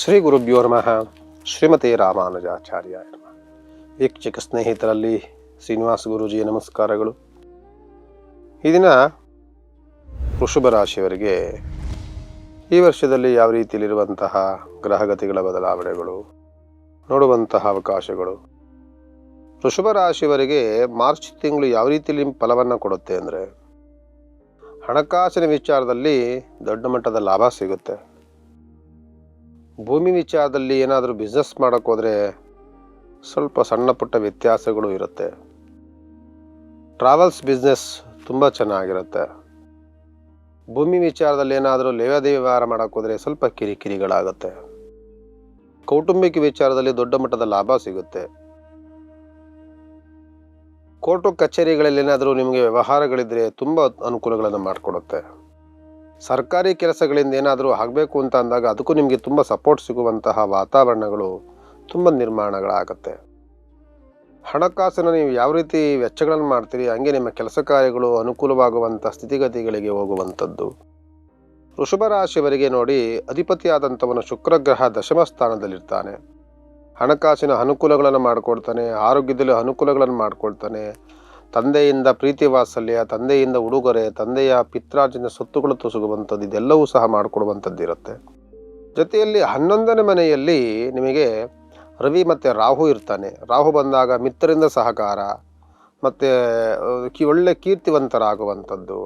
ಶ್ರೀ ಗುರುಭ್ಯೋ ನಮಃ. ಶ್ರೀಮತಿ ರಾಮಾನುಜಾಚಾರ್ಯ ವೀಕ್ಷಕ ಸ್ನೇಹಿತರಲ್ಲಿ ಶ್ರೀನಿವಾಸ ಗುರುಜಿಯ ನಮಸ್ಕಾರಗಳು. ಈ ದಿನ ವೃಷಭ ರಾಶಿಯವರಿಗೆ ಈ ವರ್ಷದಲ್ಲಿ ಯಾವ ರೀತಿಯಲ್ಲಿರುವಂತಹ ಗ್ರಹಗತಿಗಳ ಬದಲಾವಣೆಗಳು, ನೋಡುವಂತಹ ಅವಕಾಶಗಳು, ವೃಷಭ ರಾಶಿಯವರಿಗೆ ಮಾರ್ಚ್ ತಿಂಗಳು ಯಾವ ರೀತಿಯಲ್ಲಿ ಫಲವನ್ನು ಕೊಡುತ್ತೆ ಅಂದರೆ, ಹಣಕಾಸಿನ ವಿಚಾರದಲ್ಲಿ ದೊಡ್ಡ ಮಟ್ಟದ ಲಾಭ ಸಿಗುತ್ತೆ. ಭೂಮಿ ವಿಚಾರದಲ್ಲಿ ಏನಾದರೂ ಬಿಸ್ನೆಸ್ ಮಾಡೋಕ್ಕೋದ್ರೆ ಸ್ವಲ್ಪ ಸಣ್ಣ ಪುಟ್ಟ ವ್ಯತ್ಯಾಸಗಳು ಇರುತ್ತೆ. ಟ್ರಾವೆಲ್ಸ್ ಬಿಸ್ನೆಸ್ ತುಂಬ ಚೆನ್ನಾಗಿರುತ್ತೆ. ಭೂಮಿ ವಿಚಾರದಲ್ಲಿ ಏನಾದರೂ ವ್ಯವಹಾರ ಮಾಡೋಕ್ಕೋದ್ರೆ ಸ್ವಲ್ಪ ಕಿರಿಕಿರಿಗಳಾಗುತ್ತೆ. ಕೌಟುಂಬಿಕ ವಿಚಾರದಲ್ಲಿ ದೊಡ್ಡ ಮಟ್ಟದ ಲಾಭ ಸಿಗುತ್ತೆ. ಕೋರ್ಟು ಕಚೇರಿಗಳಲ್ಲಿ ಏನಾದರೂ ನಿಮಗೆ ವ್ಯವಹಾರಗಳಿದ್ದರೆ ತುಂಬ ಅನುಕೂಲಗಳನ್ನು ಮಾಡಿಕೊಡುತ್ತೆ. ಸರ್ಕಾರಿ ಕೆಲಸಗಳಿಂದ ಏನಾದರೂ ಆಗಬೇಕು ಅಂತ ಅಂದಾಗ ಅದಕ್ಕೂ ನಿಮಗೆ ತುಂಬ ಸಪೋರ್ಟ್ ಸಿಗುವಂತಹ ವಾತಾವರಣಗಳು, ತುಂಬ ನಿರ್ಮಾಣಗಳಾಗತ್ತೆ. ಹಣಕಾಸನ್ನು ನೀವು ಯಾವ ರೀತಿ ವೆಚ್ಚಗಳನ್ನು ಮಾಡ್ತೀರಿ, ಹಂಗೆ ನಿಮ್ಮ ಕೆಲಸ ಕಾರ್ಯಗಳು ಅನುಕೂಲವಾಗುವಂಥ ಸ್ಥಿತಿಗತಿಗಳಿಗೆ ಹೋಗುವಂಥದ್ದು. ರಾಶಿಯವರಿಗೆ ನೋಡಿ ಅಧಿಪತಿಯಾದಂಥವನು ಶುಕ್ರಗ್ರಹ ದಶಮ ಸ್ಥಾನದಲ್ಲಿರ್ತಾನೆ. ಹಣಕಾಸಿನ ಅನುಕೂಲಗಳನ್ನು ಮಾಡಿಕೊಡ್ತಾನೆ ಆರೋಗ್ಯದಲ್ಲಿ ಅನುಕೂಲಗಳನ್ನು ಮಾಡಿಕೊಳ್ತಾನೆ ತಂದೆಯಿಂದ ಪ್ರೀತಿ ವಾತ್ಸಲ್ಯ ತಂದೆಯಿಂದ ಉಡುಗೊರೆ, ತಂದೆಯ ಪಿತ್ರಾರ್ಜಿನ ಸೊತ್ತುಗಳು ತುಸುಗುವಂಥದ್ದು ಇದೆಲ್ಲವೂ ಸಹ ಮಾಡಿಕೊಡುವಂಥದ್ದು ಇರುತ್ತೆ ಜೊತೆಯಲ್ಲಿ ಹನ್ನೊಂದನೇ ಮನೆಯಲ್ಲಿ ನಿಮಗೆ ರವಿ ಮತ್ತು ರಾಹು ಇರ್ತಾನೆ. ರಾಹು ಬಂದಾಗ ಮಿತ್ರರಿಂದ ಸಹಕಾರ, ಮತ್ತು, ಕಿ, ಒಳ್ಳೆ ಕೀರ್ತಿವಂತರಾಗುವಂಥದ್ದು.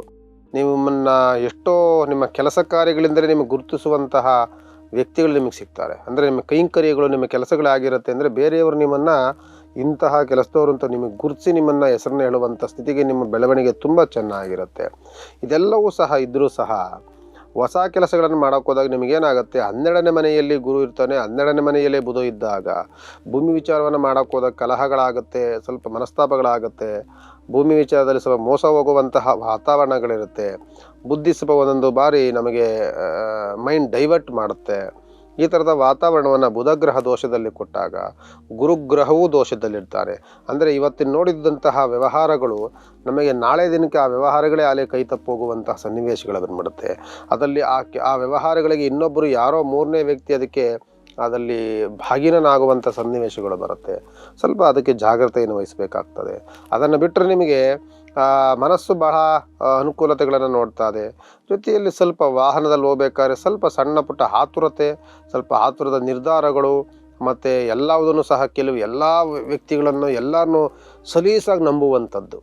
ನಿಮ್ಮನ್ನು ಎಷ್ಟೋ ನಿಮ್ಮ ಕೆಲಸ ಕಾರ್ಯಗಳಿಂದಲೇ ನಿಮಗೆ ಗುರುತಿಸುವಂತಹ ವ್ಯಕ್ತಿಗಳು ನಿಮಗೆ ಸಿಗ್ತಾರೆ. ಅಂದರೆ ನಿಮ್ಮ ಕೈಂಕರ್ಯಗಳು ನಿಮ್ಮ ಕೆಲಸಗಳಾಗಿರುತ್ತೆ. ಅಂದರೆ ಬೇರೆಯವರು ನಿಮ್ಮನ್ನು ಇಂತಹ ಕೆಲಸದವರು ಅಂತ ನಿಮಗೆ ಗುರುತಿಸಿ ನಿಮ್ಮನ್ನು ಹೆಸರನ್ನ ಹೇಳುವಂಥ ಸ್ಥಿತಿಗೆ ನಿಮ್ಮ ಬೆಳವಣಿಗೆ ತುಂಬ ಚೆನ್ನಾಗಿರುತ್ತೆ. ಇದೆಲ್ಲವೂ ಸಹ ಇದ್ದರೂ ಸಹ ಹೊಸ ಕೆಲಸಗಳನ್ನು ಮಾಡೋಕೆ ಹೋದಾಗ ನಿಮಗೇನಾಗುತ್ತೆ ಹನ್ನೆರಡನೇ ಮನೆಯಲ್ಲಿ ಗುರು ಇರ್ತಾನೆ, ಹನ್ನೆರಡನೇ ಮನೆಯಲ್ಲೇ ಬುಧ ಇದ್ದಾಗ ಭೂಮಿ ವಿಚಾರವನ್ನು ಮಾಡೋಕೆ ಹೋದಾಗ ಕಲಹಗಳಾಗುತ್ತೆ, ಸ್ವಲ್ಪ ಮನಸ್ತಾಪಗಳಾಗುತ್ತೆ, ಭೂಮಿ ವಿಚಾರದಲ್ಲಿ ಸ್ವಲ್ಪ ಮೋಸ ಹೋಗುವಂತಹ ವಾತಾವರಣಗಳಿರುತ್ತೆ, ಬುದ್ಧಿ ಸ್ವಲ್ಪ ಒಂದೊಂದು ಬಾರಿ ನಮಗೆ ಮೈಂಡ್ ಡೈವರ್ಟ್ ಮಾಡುತ್ತೆ. ಈ ಥರದ ವಾತಾವರಣವನ್ನು ಬುಧಗ್ರಹ ದೋಷದಲ್ಲಿ ಕೊಟ್ಟಾಗ ಗುರುಗ್ರಹವೂ ದೋಷದಲ್ಲಿರ್ತಾರೆ. ಅಂದರೆ ಇವತ್ತಿನ ನೋಡಿದಂತಹ ವ್ಯವಹಾರಗಳು ನಮಗೆ ನಾಳೆ ದಿನಕ್ಕೆ ಆ ವ್ಯವಹಾರಗಳೇ ಆಲೆ ಕೈ ತಪ್ಪೋಗುವಂತಹ ಸನ್ನಿವೇಶಗಳು ಬಂದ್ಬಿಡುತ್ತೆ ಅದರಲ್ಲಿ ಆ ಆ ವ್ಯವಹಾರಗಳಿಗೆ ಇನ್ನೊಬ್ಬರು ಯಾರೋ ಮೂರನೇ ವ್ಯಕ್ತಿ ಅದಕ್ಕೆ ಅದರಲ್ಲಿ ಭಾಗಿನಾಗುವಂಥ ಸನ್ನಿವೇಶಗಳು ಬರುತ್ತೆ. ಸ್ವಲ್ಪ ಅದಕ್ಕೆ ಜಾಗ್ರತೆಯನ್ನು ವಹಿಸಬೇಕಾಗ್ತದೆ. ಅದನ್ನು ಬಿಟ್ಟರೆ ನಿಮಗೆ ಮನಸ್ಸು ಬಹಳ ಅನುಕೂಲತೆಗಳನ್ನು ನೋಡ್ತಾ ಇದೆ. ಜೊತೆಯಲ್ಲಿ ಸ್ವಲ್ಪ ವಾಹನದಲ್ಲಿ ಹೋಗ್ಬೇಕಾದ್ರೆ ಸ್ವಲ್ಪ ಸಣ್ಣ ಪುಟ್ಟ ಆತುರತೆ, ಸ್ವಲ್ಪ ಆತುರದ ನಿರ್ಧಾರಗಳು, ಮತ್ತು ಎಲ್ಲವುದನ್ನು ಸಹ ಕೆಲವು ಎಲ್ಲ ವ್ಯಕ್ತಿಗಳನ್ನು ಎಲ್ಲರನ್ನೂ ಸಲೀಸಾಗಿ ನಂಬುವಂಥದ್ದು.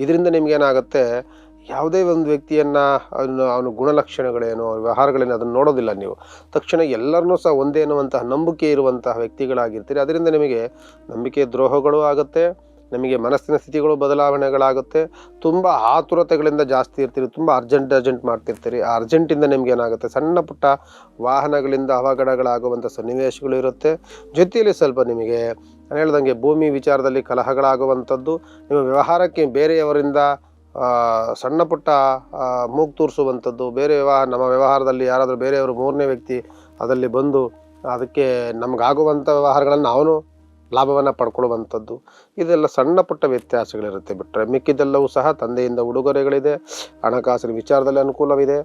ಇದರಿಂದ ನಿಮಗೇನಾಗುತ್ತೆ ಯಾವುದೇ ಒಂದು ವ್ಯಕ್ತಿಯನ್ನು ಅವನು, ಅವನ ಗುಣಲಕ್ಷಣಗಳೇನು ವ್ಯವಹಾರಗಳೇನು ಅದನ್ನು ನೋಡೋದಿಲ್ಲ ನೀವು. ತಕ್ಷಣ ಎಲ್ಲರನ್ನೂ ಸಹ ಒಂದೇ ಅನ್ನುವಂತಹ ನಂಬಿಕೆ ಇರುವಂತಹ ವ್ಯಕ್ತಿಗಳಾಗಿರ್ತೀರಿ. ಅದರಿಂದ ನಿಮಗೆ ನಂಬಿಕೆ ದ್ರೋಹಗಳು ಆಗುತ್ತೆ. ನಿಮಗೆ ಮನಸ್ಸಿನ ಸ್ಥಿತಿಗಳು ಬದಲಾವಣೆಗಳಾಗುತ್ತೆ. ತುಂಬ ಆತುರತೆಗಳಿಂದ ಜಾಸ್ತಿ ಇರ್ತೀರಿ, ತುಂಬ ಅರ್ಜೆಂಟ್ ಅರ್ಜೆಂಟ್ ಮಾಡ್ತಿರ್ತೀರಿ. ಆ ಅರ್ಜೆಂಟಿಂದ ನಿಮ್ಗೆ ಏನಾಗುತ್ತೆ? ಸಣ್ಣ ಪುಟ್ಟ ವಾಹನಗಳಿಂದ ಅವಘಡಗಳಾಗುವಂಥ ಸನ್ನಿವೇಶಗಳು ಇರುತ್ತೆ. ಜೊತೆಯಲ್ಲಿ ಸ್ವಲ್ಪ ನಿಮಗೆ ನಾನು ಹೇಳ್ದಂಗೆ ಭೂಮಿ ವಿಚಾರದಲ್ಲಿ ಕಲಹಗಳಾಗುವಂಥದ್ದು, ನಿಮ್ಮ ವ್ಯವಹಾರಕ್ಕೆ ಬೇರೆಯವರಿಂದ ಸಣ್ಣ ಪುಟ್ಟ ಮೂಗು ತೂರಿಸುವಂಥದ್ದು, ಬೇರೆ ವ್ಯವಹಾರ, ನಮ್ಮ ವ್ಯವಹಾರದಲ್ಲಿ ಯಾರಾದರೂ ಬೇರೆಯವರು ಮೂರನೇ ವ್ಯಕ್ತಿ ಅದರಲ್ಲಿ ಬಂದು ಅದಕ್ಕೆ ನಮಗಾಗುವಂಥ ವ್ಯವಹಾರಗಳನ್ನು ಅವನು ಲಾಭವನ್ನು ಪಡ್ಕೊಳ್ಳುವಂಥದ್ದು. ಇದೆಲ್ಲ ಸಣ್ಣ ಪುಟ್ಟ ವ್ಯತ್ಯಾಸಗಳಿರುತ್ತೆ ಬಿಟ್ಟರೆ ಮಿಕ್ಕಿದೆಲ್ಲವೂ ಸಹ ತಂದೆಯಿಂದ ಉಡುಗೊರೆಗಳಿದೆ. ಹಣಕಾಸಿನ ವಿಚಾರದಲ್ಲಿ ಅನುಕೂಲವಿದೆ.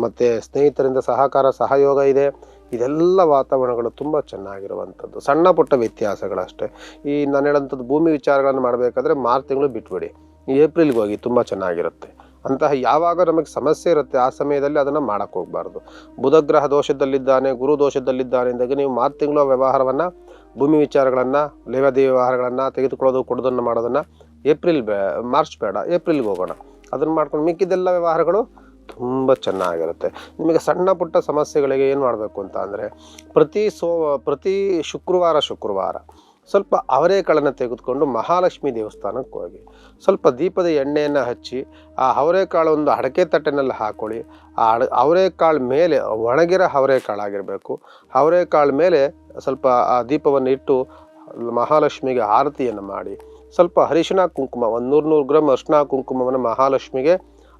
ಮತ್ತು ಸ್ನೇಹಿತರಿಂದ ಸಹಕಾರ, ಸಹಯೋಗ ಇದೆ. ಇದೆಲ್ಲ ವಾತಾವರಣಗಳು ತುಂಬ ಚೆನ್ನಾಗಿರುವಂಥದ್ದು. ಸಣ್ಣ ಪುಟ್ಟ ವ್ಯತ್ಯಾಸಗಳಷ್ಟೇ. ಈ ನಾನು ಹೇಳೋಂಥದ್ದು ಭೂಮಿ ವಿಚಾರಗಳನ್ನು ಮಾಡಬೇಕಾದ್ರೆ ಮಾರ್ಚ್ ತಿಂಗಳು ಬಿಟ್ಬಿಡಿ. ಏಪ್ರಿಲ್ಗೆ ಹೋಗಿ ತುಂಬ ಚೆನ್ನಾಗಿರುತ್ತೆ. ಅಂತಹ ಯಾವಾಗ ನಮಗೆ ಸಮಸ್ಯೆ ಇರುತ್ತೆ ಆ ಸಮಯದಲ್ಲಿ ಅದನ್ನು ಮಾಡೋಕ್ಕೆ ಹೋಗಬಾರ್ದು. ಬುಧಗ್ರಹ ದೋಷದಲ್ಲಿದ್ದಾನೆ, ಗುರು ದೋಷದಲ್ಲಿದ್ದಾನೆ ಅಂದಾಗ ನೀವು ಮಾರು ತಿಂಗಳ ವ್ಯವಹಾರವನ್ನು ಭೂಮಿ ವಿಚಾರಗಳನ್ನು ವ್ಯವಹಾರಗಳನ್ನು ತೆಗೆದುಕೊಳ್ಳೋದು, ಕೊಡೋದನ್ನು ಮಾಡೋದನ್ನು ಏಪ್ರಿಲ್ ಬೇ, ಮಾರ್ಚ್ ಬೇಡ, ಏಪ್ರಿಲ್ಗೆ ಹೋಗೋಣ. ಅದನ್ನು ಮಾಡ್ಕೊಂಡು ಮಿಕ್ಕಿದ್ದೆಲ್ಲ ವ್ಯವಹಾರಗಳು ತುಂಬ ಚೆನ್ನಾಗಿರುತ್ತೆ. ನಿಮಗೆ ಸಣ್ಣ ಪುಟ್ಟ ಸಮಸ್ಯೆಗಳಿಗೆ ಏನು ಮಾಡಬೇಕು ಅಂತ ಅಂದರೆ, ಪ್ರತಿ ಸೋ, ಪ್ರತಿ ಶುಕ್ರವಾರ ಶುಕ್ರವಾರ ಸ್ವಲ್ಪ ಅವರೆಕಾಳನ್ನು ತೆಗೆದುಕೊಂಡು ಮಹಾಲಕ್ಷ್ಮಿ ದೇವಸ್ಥಾನಕ್ಕೆ ಹೋಗಿ. ಸ್ವಲ್ಪ ದೀಪದ ಎಣ್ಣೆಯನ್ನು ಹಚ್ಚಿ, ಆ ಅವರೆಕಾಳು ಒಂದು ಅಡಕೆ ತಟ್ಟೆನಲ್ಲಿ ಹಾಕೊಳ್ಳಿ. ಆ ಅಡ ಅವರೆಕಾಳು ಮೇಲೆ, ಒಣಗಿರೋ ಅವರೆಕಾಳಾಗಿರಬೇಕು ಅವರೆಕಾಳು ಮೇಲೆ ಸ್ವಲ್ಪ ಆ ದೀಪವನ್ನು ಇಟ್ಟು ಮಹಾಲಕ್ಷ್ಮಿಗೆ ಆರತಿಯನ್ನು ಮಾಡಿ. ಸ್ವಲ್ಪ ಅರಿಶಿಣ ಕುಂಕುಮ, ಒಂದು ನೂರು ನೂರು ಗ್ರಾಮ್ ಅರಿಶಿಣ ಕುಂಕುಮವನ್ನು ಮಹಾಲಕ್ಷ್ಮಿಗೆ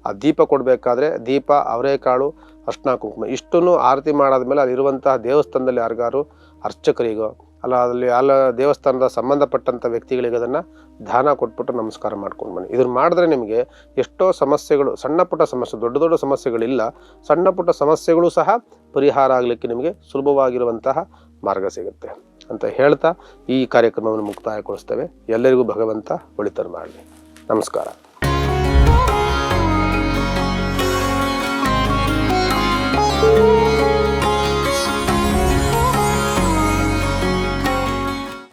ಆ ದೀಪ ಕೊಡಬೇಕಾದ್ರೆ ದೀಪ ಅವರೆಕಾಳು ಅರಿಶಿಣ ಕುಂಕುಮ. ಇಷ್ಟನ್ನು ಆರತಿ ಮಾಡಾದ ಮೇಲೆ ಅಲ್ಲಿರುವಂತಹ ದೇವಸ್ಥಾನದಲ್ಲಿ ಯಾರಿಗಾರು ಅರ್ಚಕರಿಗೋ ಅಲ್ಲ, ಅಲ್ಲಿ ಅಲ್ಲ ದೇವಸ್ಥಾನದ ಸಂಬಂಧಪಟ್ಟಂಥ ವ್ಯಕ್ತಿಗಳಿಗೆ ಅದನ್ನು ದಾನ ಕೊಟ್ಬಿಟ್ಟು ನಮಸ್ಕಾರ ಮಾಡ್ಕೊಂಡು ಬನ್ನಿ. ಇದನ್ನು ಮಾಡಿದ್ರೆ ನಿಮಗೆ ಎಷ್ಟೋ ಸಮಸ್ಯೆಗಳು, ಸಣ್ಣ ಪುಟ್ಟ ಸಮಸ್ಯೆ, ದೊಡ್ಡ ದೊಡ್ಡ ಸಮಸ್ಯೆಗಳಿಲ್ಲ, ಸಣ್ಣ ಪುಟ್ಟ ಸಮಸ್ಯೆಗಳು ಸಹ ಪರಿಹಾರ ಆಗಲಿಕ್ಕೆ ನಿಮಗೆ ಸುಲಭವಾಗಿರುವಂತಹ ಮಾರ್ಗ ಸಿಗುತ್ತೆ ಅಂತ ಹೇಳ್ತಾ ಈ ಕಾರ್ಯಕ್ರಮವನ್ನು ಮುಕ್ತಾಯಗೊಳಿಸ್ತೇವೆ. ಎಲ್ಲರಿಗೂ ಭಗವಂತ ಒಳಿತರು ಮಾಡಲಿ. ನಮಸ್ಕಾರ.